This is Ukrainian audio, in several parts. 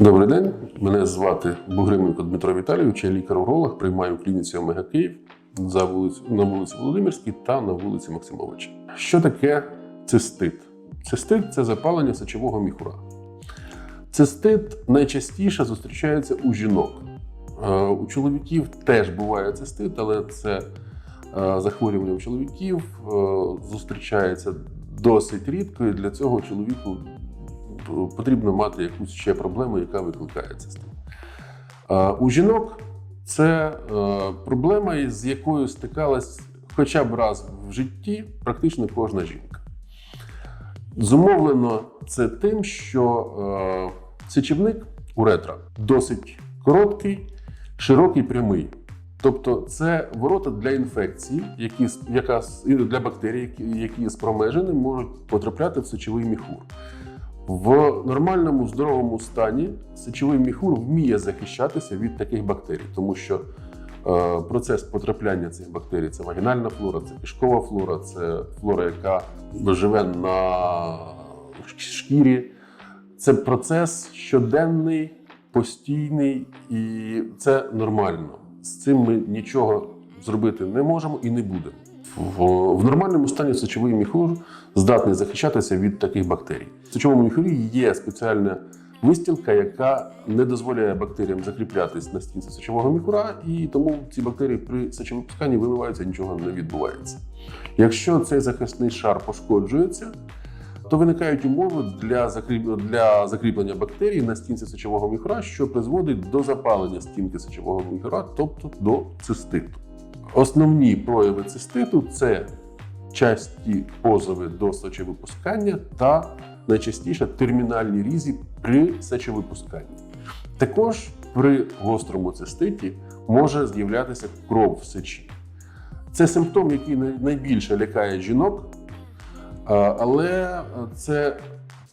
Добрий день, мене звати Бугрименко Дмитро Віталійович, я лікар-уролог, приймаю в клініці Омега Київ за вулиць, на вулиці Володимирській та на вулиці Максимовича. Що таке цистит? Цистит це запалення сечового міхура. Цистит найчастіше зустрічається у жінок. Е, У чоловіків теж буває цистит, але це е, захворювання у чоловіків е, зустрічається досить рідко, і для цього чоловіку потрібно мати якусь ще проблему, яка викликає цистит. Е, У жінок це проблема, з якою стикалась хоча б раз в житті практично кожна жінка. Зумовлено це тим, що сечівник уретра досить короткий, широкий, прямий. Тобто це ворота для інфекції, які, яка, для бактерій, які, які з промежини можуть потрапляти в сечовий міхур. В нормальному здоровому стані сечовий міхур вміє захищатися від таких бактерій, тому що е, процес потрапляння цих бактерій це вагінальна флора, це кишкова флора, це флора, яка живе на шкірі. Це процес щоденний, постійний, і це нормально. З цим ми нічого зробити не можемо і не будемо. В, нормальному стані сечовий міхур здатний захищатися від таких бактерій. В сечовому міхурі є спеціальна вистілка, яка не дозволяє бактеріям закріплятись на стінці сечового міхура, і тому ці бактерії при сечовипусканні виливаються, нічого не відбувається. Якщо цей захисний шар пошкоджується, то виникають умови для, для закріплення бактерій на стінці сечового міхура, що призводить до запалення стінки сечового міхура, тобто до циститу. Основні прояви циститу це часті позови до сечовипускання та найчастіше термінальні різі при сечовипусканні. Також при гострому циститі може з'являтися кров в сечі. Це симптом, який найбільше лякає жінок, але це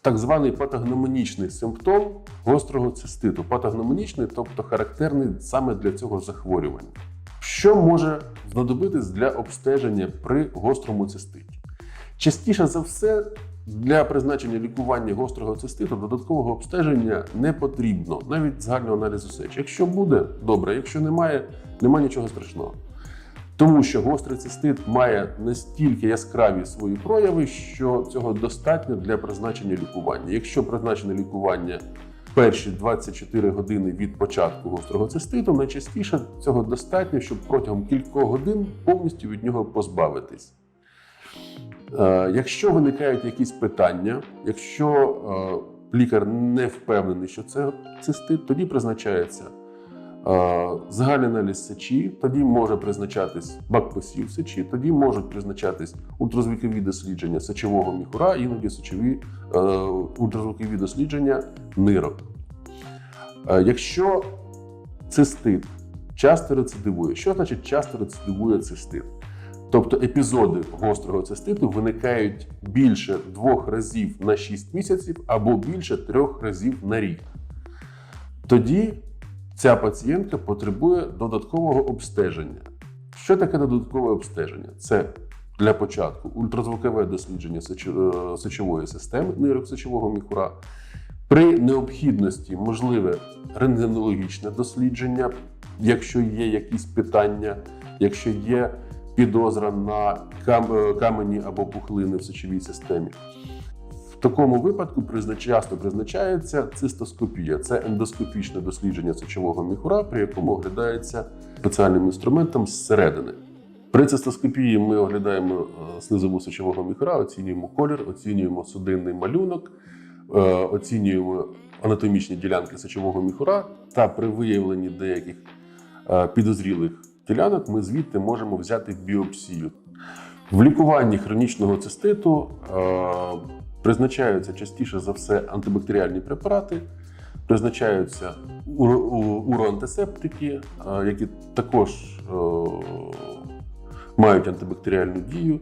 так званий патогномонічний симптом гострого циститу. Патогномонічний, тобто характерний саме для цього захворювання. Що може знадобитись для обстеження при гострому циститі? Частіше за все, для призначення лікування гострого циститу додаткового обстеження не потрібно, навіть загального аналізу сечі. Якщо буде, добре, якщо немає, немає нічого страшного. Тому що гострий цистит має настільки яскраві свої прояви, що цього достатньо для призначення лікування. Якщо призначене лікування перші 24 години від початку гострого циститу, найчастіше цього достатньо, щоб протягом кількох годин повністю від нього позбавитись. Е, Якщо виникають якісь питання, якщо е, лікар не впевнений, що це цистит, тоді призначається загальний аналіз сечі, тоді може призначатись бакпосів сечі, тоді можуть призначатись ультразвукові дослідження сечового міхура, іноді сечові е, ультразвукові дослідження нирок. Е, Якщо цистит часто рецидивує, що значить часто рецидивує цистит? Тобто епізоди гострого циститу виникають більше двох разів на 6 місяців або більше трьох разів на рік. Тоді ця пацієнтка потребує додаткового обстеження. Що таке додаткове обстеження? Це для початку ультразвукове дослідження е, сечової системи нирок сечового міхура. При необхідності можливе рентгенологічне дослідження, якщо є якісь питання, якщо є підозра на е, камені або пухлини в сечовій системі. В такому випадку часто призначається цистоскопія. Це ендоскопічне дослідження сечового міхура, при якому оглядається спеціальним інструментом зсередини. При цистоскопії ми оглядаємо е, слизову сечового міхура, оцінюємо колір, оцінюємо судинний малюнок, е, оцінюємо анатомічні ділянки сечового міхура та при виявленні деяких е, підозрілих ділянок ми звідти можемо взяти біопсію. В лікуванні хронічного циститу призначаються частіше за все антибактеріальні препарати, призначаються уроантисептики, які також мають антибактеріальну дію.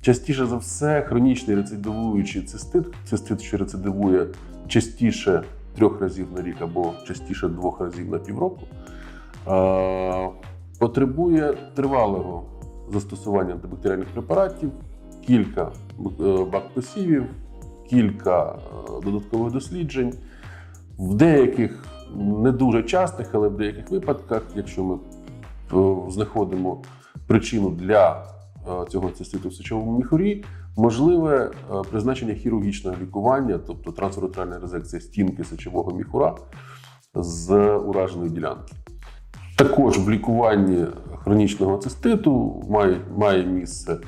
Частіше за все, хронічний рецидивуючий цистит, цистит, що рецидивує частіше трьох разів на рік або частіше двох разів на півроку, потребує тривалого застосування антибактеріальних препаратів, кілька е, кілька е, додаткових досліджень. В деяких не дуже частих, але в деяких випадках, якщо ми е, знаходимо причину для цього циститу в сечовому міхурі, можливе призначення хірургічного лікування, тобто трансуретральна резекція стінки сечового міхура з ураженої ділянки. Також в лікуванні хронічного циститу має, має місце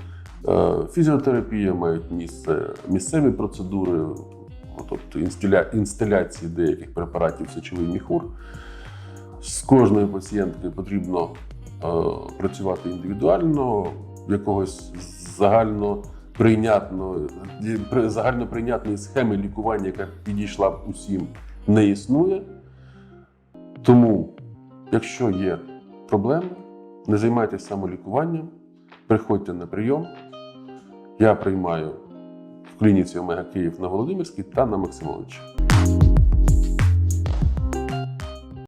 фізіотерапія, мають місце місцеві процедури, ну, тобто інстиля, інстиляції деяких препаратів сечовий міхур. З кожною пацієнткою потрібно е, працювати індивідуально, якогось загально прийнятної, загально прийнятної схеми лікування, яка підійшла б усім, не існує. Тому, якщо є проблеми, не займайтеся самолікуванням, приходьте на прийом. Я приймаю в клініці Омега Київ на Володимирській та на Максимовича.